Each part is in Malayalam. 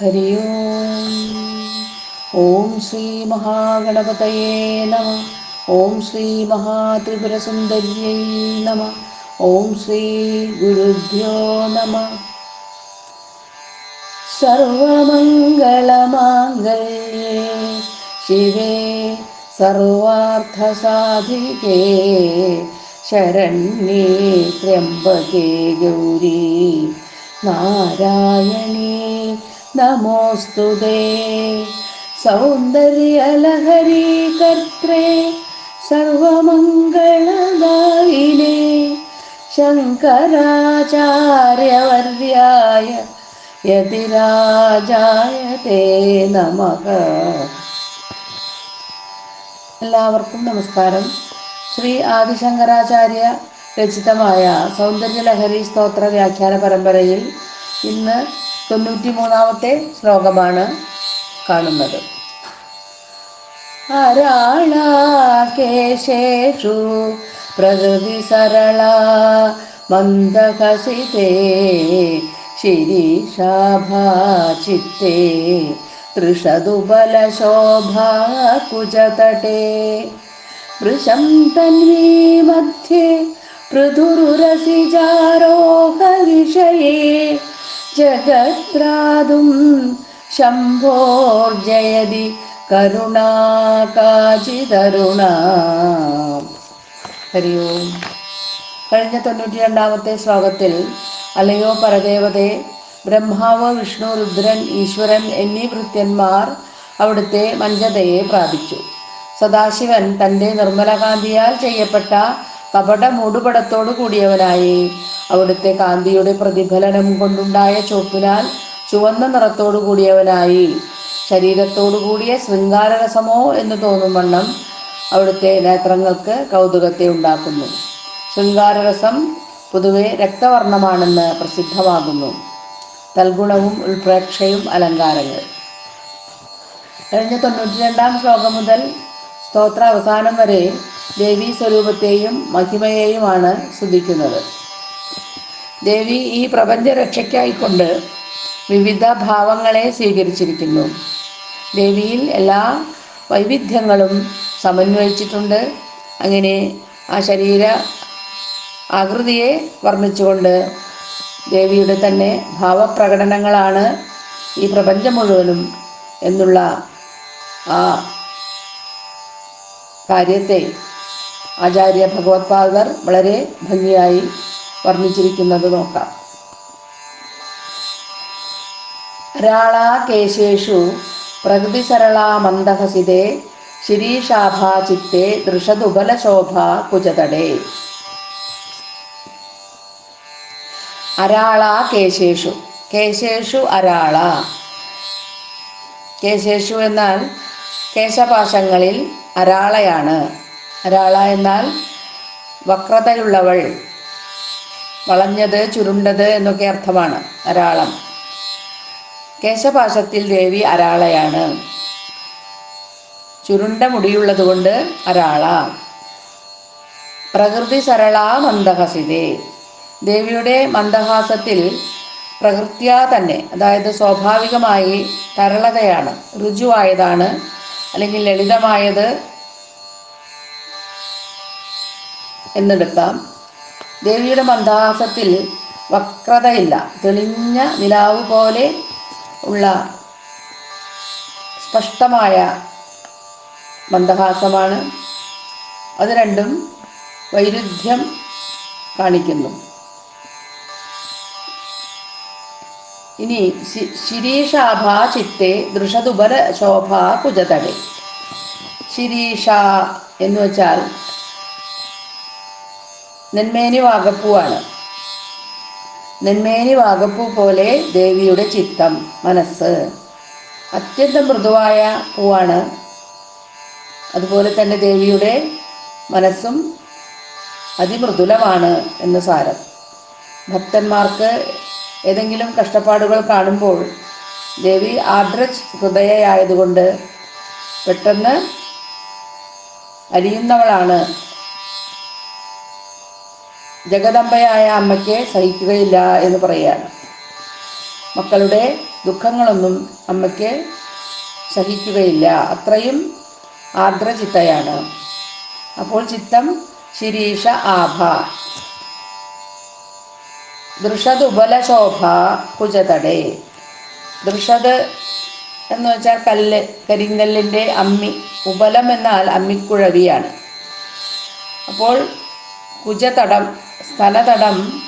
ഹരി ഓം ശ്രീ മഹാഗണപതയേ നമ ഓം ശ്രീ മഹാത്രിപുരസുന്ദര്യൈ നമ ഓം ശ്രീ ഗുരുഭ്യോ നമ സർവമംഗളമാംഗല്യേ ശിവേ സർവാർത്ഥസാധികേ ശരണ്യേ ത്രയംബകേ ഗൗരി നാരായണീ നമോസ്തുതേ സൗന്ദര്യലഹരീ കർത്രേ സർവമംഗളദായിനേ ശങ്കരാചാര്യവർയായ യതിരാജായ തേ നമഃ എല്ലാവർക്കും നമസ്കാരം. ശ്രീ ആദിശങ്കരാചാര്യ രചിതമായ സൗന്ദര്യലഹരി സ്തോത്ര വ്യാഖ്യാന പരമ്പരയിൽ ഇന്ന് തൊണ്ണൂറ്റി മൂന്നാമത്തെ ശ്ലോകമാണ് കാണുന്നത്. അരാളാകേശേഷു പ്രകൃതി സരള മന്ദഹസിതേ ശിരീഷാഭാചിത്തേ തൃഷതുബലശോഭാ വൃഷം തന്വീ മധ്യേ ജഗത്രാതും ശംഭോർജയതി കരുണാകാചിതരുണ. ഹരി ഓം. കഴിഞ്ഞ തൊണ്ണൂറ്റി രണ്ടാമത്തെ ശ്ലോകത്തിൽ അലയോ പരദേവതേ ബ്രഹ്മാവ് വിഷ്ണു രുദ്രൻ ഈശ്വരൻ എന്നീ ഭൃത്യന്മാർ അവിടുത്തെ മഞ്ചതയെ പ്രാപിച്ചു. സദാശിവൻ തന്റെ നിർമ്മലകാന്തിയാൽ ചെയ്യപ്പെട്ട കപട മൂടുപടത്തോടു കൂടിയവനായി. അവിടുത്തെ കാന്തിയുടെ പ്രതിഫലനം കൊണ്ടുണ്ടായ ചുവപ്പിനാൽ ചുവന്ന നിറത്തോടു കൂടിയവനായി. ശരീരത്തോടു കൂടിയ ശൃംഗാരരസമോ എന്ന് തോന്നും വണ്ണം അവിടുത്തെ നേത്രങ്ങൾക്ക് കൗതുകത്തെ ഉണ്ടാക്കുന്നു. ശൃംഗാരരസം പൊതുവെ രക്തവർണമാണെന്ന് പ്രസിദ്ധമാകുന്നു. തൽഗുണവും ഉൾപ്രേക്ഷയും അലങ്കാരങ്ങൾ. കഴിഞ്ഞ തൊണ്ണൂറ്റി രണ്ടാം ശ്ലോകം മുതൽ സ്തോത്ര അവസാനം വരെ ദേവീ സ്വരൂപത്തെയും മഹിമയെയുമാണ് സ്തുതിക്കുന്നത് ദേവി ഈ പ്രപഞ്ച രക്ഷയ്ക്കായിക്കൊണ്ട് വിവിധ ഭാവങ്ങളെ സ്വീകരിച്ചിരിക്കുന്നു. ദേവിയിൽ എല്ലാ വൈവിധ്യങ്ങളും സമന്വയിച്ചിട്ടുണ്ട്. അങ്ങനെ ആ ശരീര ആകൃതിയെ വർണിച്ചുകൊണ്ട് ദേവിയുടെ തന്നെ ഭാവപ്രകടനങ്ങളാണ് ഈ പ്രപഞ്ചം മുഴുവനും എന്നുള്ള ആ കാര്യത്തെ ആചാര്യ ഭഗവത്പാദർ വളരെ ഭംഗിയായി വർണിച്ചിരിക്കുന്നത് നോക്കാം. രാളാകേശേഷു പ്രകൃതിസരളാ മന്ദഹസിതേ ശിരീഷാഭാ ചിത്തേ ദൃഷതുബലശോഭ കുജതടേ. അരാള കേശേഷു കേശേഷു അരാള. കേശേഷു എന്നാൽ കേശപാശങ്ങളിൽ അരാളയാണ്. അരാള എന്നാൽ വക്രതയുള്ളവൾ വളഞ്ഞത് ചുരുണ്ടത് എന്നൊക്കെ അർത്ഥമാണ് അരാളം കേശപാശത്തിൽ ദേവി അരാളയാണ് ചുരുണ്ട മുടിയുള്ളതുകൊണ്ട് അരാള പ്രകൃതി സരള മന്ദഹസിതേ. ദേവിയുടെ മന്ദഹാസത്തിൽ പ്രകൃത്യാ തന്നെ അതായത് സ്വാഭാവികമായി തരളതയാണ് ഋജുവായതാണ് അല്ലെങ്കിൽ ലളിതമായത് എന്നെടുക്കാം. ദേവിയുടെ മന്ദഹാസത്തിൽ വക്രതയില്ല. തെളിഞ്ഞ നിലാവ് പോലെ ഉള്ള സ്പഷ്ടമായ മന്ദഹാസമാണ്. അത് രണ്ടും വൈരുദ്ധ്യം കാണിക്കുന്നു. ഇനി ശിരീഷാഭ ചിത്തെ ദൃഷതുബല ശോഭ കുജതടെ ശിരീഷ എന്ന് വെച്ചാൽ നെന്മേനി വാഗപ്പൂവാണ്. നെന്മേനി വാഗപ്പൂ പോലെ ദേവിയുടെ ചിത്തം മനസ്സ്. അത്യന്തം മൃദുവായ പൂവാണ്. അതുപോലെ തന്നെ ദേവിയുടെ മനസ്സും അതിമൃദുലമാണ് എന്ന് സാരം. ഭക്തന്മാർക്ക് ഏതെങ്കിലും കഷ്ടപ്പാടുകൾ കാണുമ്പോൾ ദേവി ആദ്രജ് ഹൃദയയായതുകൊണ്ട് പെട്ടെന്ന് അരിയുന്നവളാണ് ജഗദമ്പയായ അമ്മയ്ക്ക് സഹിക്കുകയില്ല എന്ന് പറയുകയാണ്. മക്കളുടെ ദുഃഖങ്ങളൊന്നും അമ്മയ്ക്ക് സഹിക്കുകയില്ല. അത്രയും ആർദ്രചിത്തയാണ്. അപ്പോൾ ചിത്തം ശിരീഷ ആഭ. ദൃഷത് കുജതടെ. കുജതടേ ദൃഷത് എന്ന് വെച്ചാൽ കല്ല് കരിങ്കല്ലിന്റെ അമ്മി ഉപലം എന്നാൽ അമ്മിക്കുഴവിയാണ്. അപ്പോൾ കുജതടം സ്ഥലതടം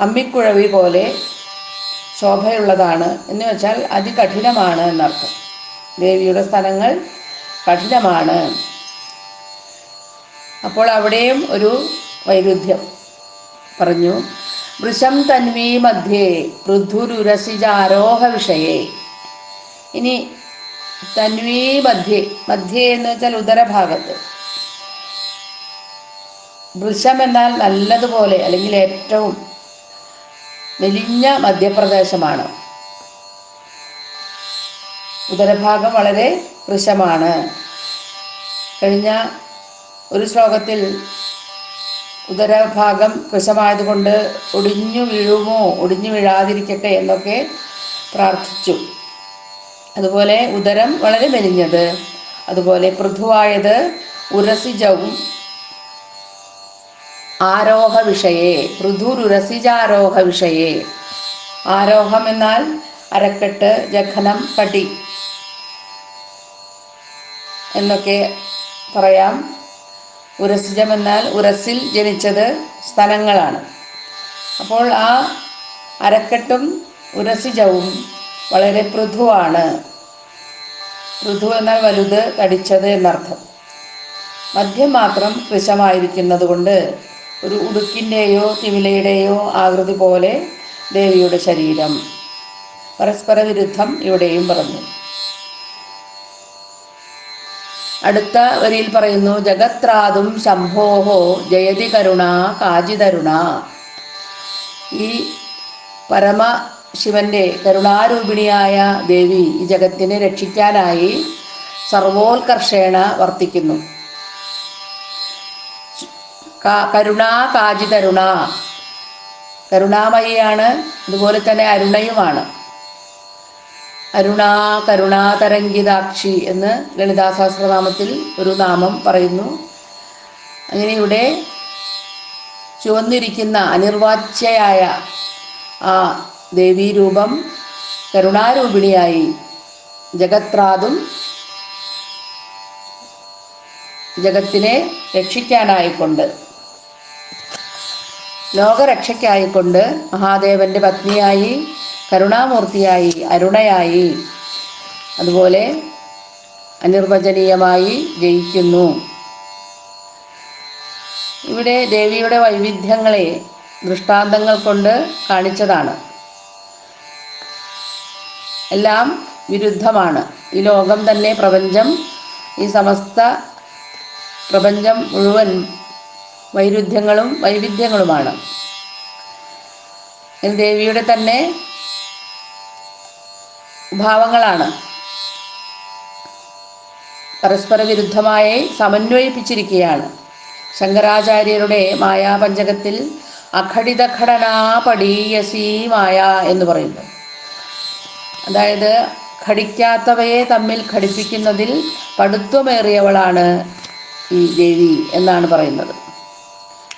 അമ്മിക്കുഴവി പോലെ ശോഭയുള്ളതാണ് എന്ന് വെച്ചാൽ അതികഠിനമാണ് എന്നർത്ഥം. ദേവിയുടെ സ്ഥലങ്ങൾ കഠിനമാണ്. അപ്പോൾ അവിടെയും ഒരു വൈരുദ്ധ്യം പറഞ്ഞു വൃഷം തന്വീ മധ്യേ പൃഥുരുരസിജാരോഹ വിഷയേ. ഇനി തന്വീ മധ്യേ മധ്യേ എന്ന് വെച്ചാൽ ഉദരഭാഗത്ത്. വൃഷം എന്നാൽ നല്ലതുപോലെ അല്ലെങ്കിൽ ഏറ്റവും മെലിഞ്ഞ മധ്യപ്രദേശമാണ്. ഉദരഭാഗം വളരെ വൃഷമാണ് കഴിഞ്ഞ ഒരു ശ്ലോകത്തിൽ ഉദരഭാഗം കൃശമായതുകൊണ്ട് ഒടിഞ്ഞു വീഴുമോ ഒടിഞ്ഞു വീഴാതിരിക്കട്ടെ എന്നൊക്കെ പ്രാർത്ഥിച്ചു. അതുപോലെ ഉദരം വളരെ മെലിഞ്ഞത്. അതുപോലെ പൃഥുവായത് ഉരസിജവും ആരോഹ വിഷയേ പൃഥുരുരസിജാരോഹ വിഷയേ ആരോഹം എന്നാൽ അരക്കെട്ട് ജഖനം കടി എന്നൊക്കെ പറയാം. ഉരസിജം എന്നാൽ ഉരസിൽ ജനിച്ചത് സ്ഥലങ്ങളാണ്. അപ്പോൾ ആ അരക്കെട്ടും ഉരസിജവും വളരെ പൃഥുവാണ്. പൃഥു എന്നാൽ വലുത് തടിച്ചത് എന്നർത്ഥം. മദ്യം മാത്രം കൃശമായിരിക്കുന്നത് കൊണ്ട് ഒരു ഉടുക്കിന്റെയോ തിമിലയുടെയോ ആകൃതി പോലെ ദേവിയുടെ ശരീരം. പരസ്പര വിരുദ്ധം ഇവിടെയും പറഞ്ഞു. അടുത്ത വരിയിൽ പറയുന്നു ജഗത്രാതും ശംഭോഹോ ജയതി കരുണ കാജിതരുണ ഈ പരമ ശിവന്റെ കരുണാരൂപിണിയായ ദേവി ഈ ജഗത്തിനെ രക്ഷിക്കാനായി സർവോത്കർഷേണ വർത്തിക്കുന്നു. കരുണാ കാജിതരുണ കരുണാമയിയാണ് അതുപോലെ തന്നെ അരുണയുമാണ്. അരുണാ കരുണാതരംഗിതാക്ഷി എന്ന് ലളിതാസഹസ്രനാമത്തിൽ ഒരു നാമം പറയുന്നു. അങ്ങനെ ഇവിടെ ചുവന്നിരിക്കുന്ന അനിർവാച്യയായ ആ ദേവീരൂപം കരുണാരൂപിണിയായി ജഗത്രാതും ജഗത്തിനെ രക്ഷിക്കാനായിക്കൊണ്ട് ലോകരക്ഷയ്ക്കായിക്കൊണ്ട് മഹാദേവന്റെ പത്നിയായി കരുണാമൂർത്തിയായി അരുണയായി അതുപോലെ അനിർവചനീയമായി ജയിക്കുന്നു. ഇവിടെ ദേവിയുടെ വൈവിധ്യങ്ങളെ ദൃഷ്ടാന്തങ്ങൾ കൊണ്ട് കാണിച്ചതാണ്. എല്ലാം വിരുദ്ധമാണ്. ഈ ലോകം തന്നെ പ്രപഞ്ചം ഈ സമസ്ത പ്രപഞ്ചം മുഴുവൻ വൈരുദ്ധ്യങ്ങളും വൈവിധ്യങ്ങളുമാണ്. ദേവിയുടെ തന്നെ ഭാവങ്ങളാണ്. പരസ്പര വിരുദ്ധമായി സമന്വയിപ്പിച്ചിരിക്കുകയാണ്. ശങ്കരാചാര്യരുടെ മായാപഞ്ചകത്തിൽ അഖടിത ഘടനാ പടീയസീ മായ എന്ന് പറയുന്നു. അതായത് ഘടിക്കാത്തവയെ തമ്മിൽ ഘടിപ്പിക്കുന്നതിൽ പടുത്വമേറിയവളാണ് ഈ ദേവി എന്നാണ് പറയുന്നത്.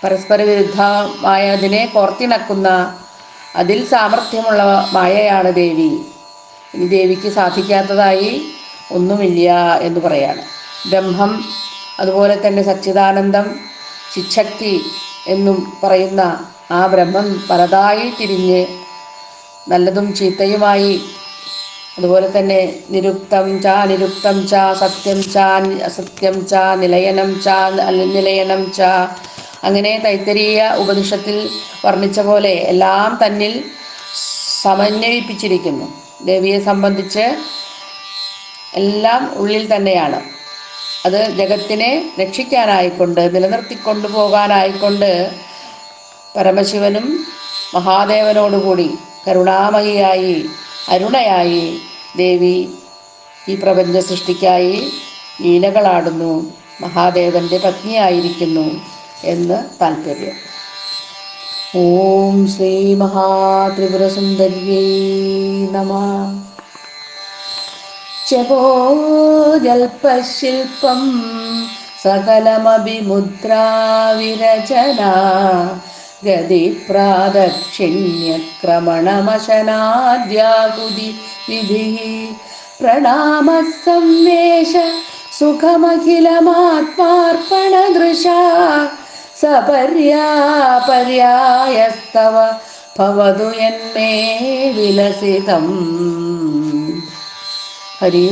പരസ്പര വിരുദ്ധമായതിനെ കോർത്തിണക്കുന്ന അതിൽ സാമർഥ്യമുള്ള മായയാണ് ദേവി. ഇനി ദേവിക്ക് സാധിക്കാത്തതായി ഒന്നുമില്ല എന്ന് പറയാണ്. ബ്രഹ്മം അതുപോലെ തന്നെ സച്ചിദാനന്ദം ശിക്ഷക്തി എന്നും പറയുന്ന ആ ബ്രഹ്മം പലതായി തിരിഞ്ഞ് നല്ലതും ചീത്തയുമായി അതുപോലെ തന്നെ നിരുക്തം ച നിരുക്തം ച സത്യം ച അസത്യം ച നിലയനം ച നിലയനം ച അങ്ങനെ തൈത്തരീയ ഉപനിഷത്തിൽ വർണിച്ച പോലെ എല്ലാം തന്നിൽ സമന്വയിപ്പിച്ചിരിക്കുന്നു. ദേവിയെ സംബന്ധിച്ച് എല്ലാം ഉള്ളിൽ തന്നെയാണ്. അത് ജഗത്തിനെ രക്ഷിക്കാനായിക്കൊണ്ട് നിലനിർത്തിക്കൊണ്ടു പോകാനായിക്കൊണ്ട് പരമശിവനും മഹാദേവനോടുകൂടി കരുണാമയിയായി അരുണയായി ദേവി ഈ പ്രപഞ്ച സൃഷ്ടിക്കായി ലീലകളാടുന്നു മഹാദേവന്റെ പത്നിയായിരിക്കുന്നു. എന്ന് താല്പര്യം. ഓം ശ്രീ മഹാത്രിപുരസുന്ദര്യൈ നമ. ജപോജൽപശില്പം സകലമഭിമുദ്രാവിരചന. ഗതിപ്രാദക്ഷിണ്യക്രമണമശനാദ്യാകുതി വിധി പ്രണാമസംവേശ സുഖമഖിലമാത്മാർപ്പണദൃശ. സപര്യാപര്യായസ്തവ ഭവതു യന്മേ വിലസിതം. ഹരി